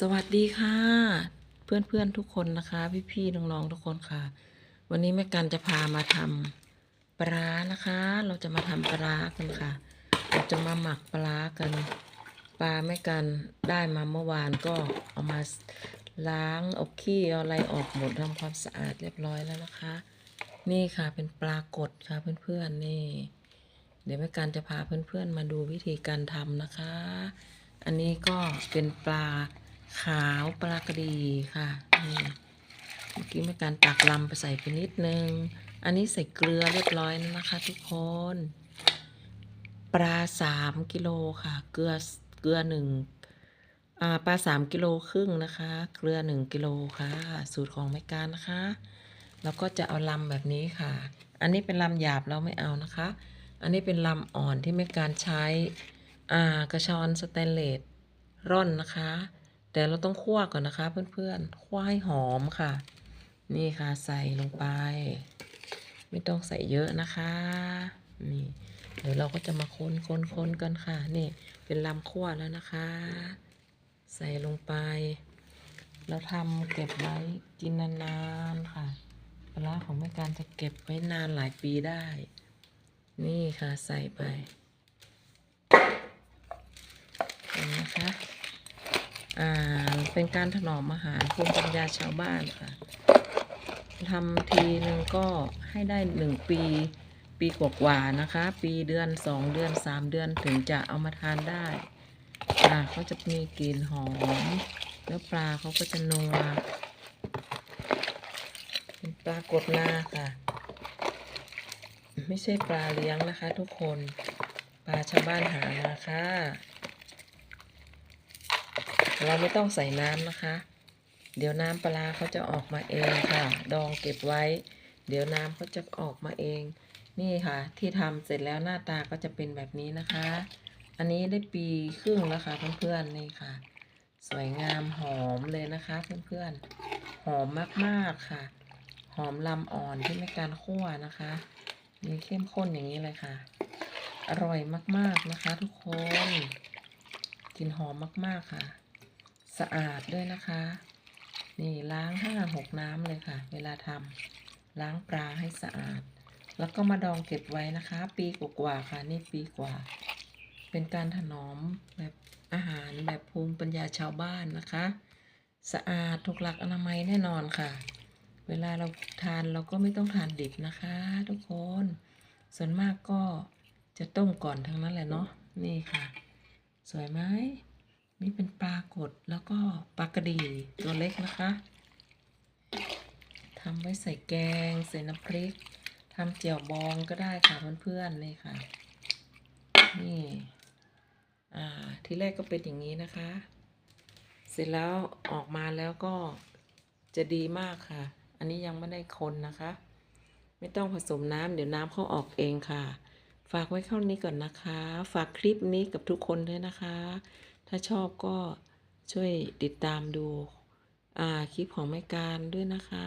สวัสดีค่ะ เพื่อนๆทุกคนนะคะ พี่ๆน้องๆทุกคนค่ะ วันนี้แม่กันจะพามาทำปลานะคะ เราจะมาทำปลากันค่ะ เราจะมาหมักปลากันปลาแม่กันได้มาเมื่อวานก็เอามาล้างเอาขี้เอาอะไรออกหมดทำความสะอาดเรียบร้อยแล้วนะคะ นี่ค่ะเป็นปลากดค่ะเพื่อนๆนี่ เดี๋ยวแม่การจะพาเพื่อนๆมาดูวิธีการทำนะคะ อันนี้ก็เป็นปลา ขาวปลากระดีค่ะนี่เมื่อกี้ม่การตักลำไปใส่ไปนิดนึง อันนี้ใส่เกลือเรียบร้อยแล้วนะคะทุกคน ปลาสามกิโลค่ะ เกลือเกลือหนึ่งอ่าปลาสามกิโลครึ่งนะคะ เกลือหนึ่งกิโลค่ะ สูตรของแม่การนะคะ แล้วก็จะเอาลำแบบนี้ค่ะ อันนี้เป็นลำหยาบเราไม่เอานะคะ อันนี้เป็นลำอ่อนที่ไม่การใช้อ่ากระชอนสแตนเลสร่อนนะคะ แต่เราต้องคั่วก่อนนะคะเพื่อนๆคั่วให้หอมค่ะ นี่ค่ะใส่ลงไป ไม่ต้องใส่เยอะนะคะ นี่ เดี๋ยวเราก็จะมาคนคนคนกันค่ะ นี่เป็นลำคั่วแล้วนะคะ ใส่ลงไป เราทำเก็บไว้กินนานๆค่ะปลาของแม่การจะเก็บไว้นานหลายปีได้ นี่ค่ะใส่ไปเห็นนะคะ อ่าเป็นการถนอมอาหารภูมิปัญญาชาวบ้านค่ะทำทีหนึ่งก็ให้ได้หนึ่งปี ปีกว่าๆนะคะ ปีเดือนสองเดือนสามเดือนถึงจะเอามาทานได้อ่าเขาจะมีกลิ่นหอม แล้วปลาเขาก็จะนัวเป็นปลากดนาค่ะ ไม่ใช่ปลาเลี้ยงนะคะทุกคน ปลาชาวบ้านหามาค่ะ เราไม่ต้องใส่น้ำนะคะ เดี๋ยวน้ำปลาเขาจะออกมาเองค่ะ ดองเก็บไว้ เดี๋ยวน้ำเขาจะออกมาเอง นี่ค่ะ ที่ทำเสร็จแล้วหน้าตาก็จะเป็นแบบนี้นะคะ อันนี้ได้ปีครึ่งแล้วค่ะเพื่อนๆนี่ค่ะ สวยงามหอมเลยนะคะเพื่อนๆหอมมากๆค่ะ หอมลำอ่อนที่ไม่การคั่วนะคะนี่เข้มข้นอย่างนี้เลยค่ะ อร่อยมากๆนะคะทุกคนกลิ่นหอมมากๆค่ะ สะอาดด้วยนะคะ นี่ล้างห้าหกน้ำเลยค่ะ เวลาทำล้างปลาให้สะอาด แล้วก็มาดองเก็บไว้นะคะ ปีกว่าค่ะ นี่ปีกว่า เป็นการถนอมแบบอาหารแบบภูมิปัญญาชาวบ้านนะคะ สะอาดถูกหลักอนามัยแน่นอนค่ะ เวลาเราทานเราก็ไม่ต้องทานดิบนะคะ ทุกคน ส่วนมากก็จะต้มก่อนทั้งนั้นแหละเนาะนี่ค่ะ สวยไหม นี่เป็นปลากดแล้วก็ปลากระดีตัวเล็กนะคะทำไว้ใส่แกง ใส่น้ำพริกทำเจียวบองก็ได้ค่ะเพื่อนๆนี่ค่ะ นี่อ่าทีแรกก็เป็นอย่างนี้นะคะ เสร็จแล้วออกมาแล้วก็จะดีมากค่ะ อันนี้ยังไม่ได้คนนะคะ ไม่ต้องผสมน้ำเดี๋ยวน้ำเขาออกเองค่ะ ฝากไว้เท่านี้ก่อนนะคะ ฝากคลิปนี้กับทุกคนด้วยนะคะ ถ้าชอบก็ช่วยติดตามดูคลิปของแม่การด้วยนะคะ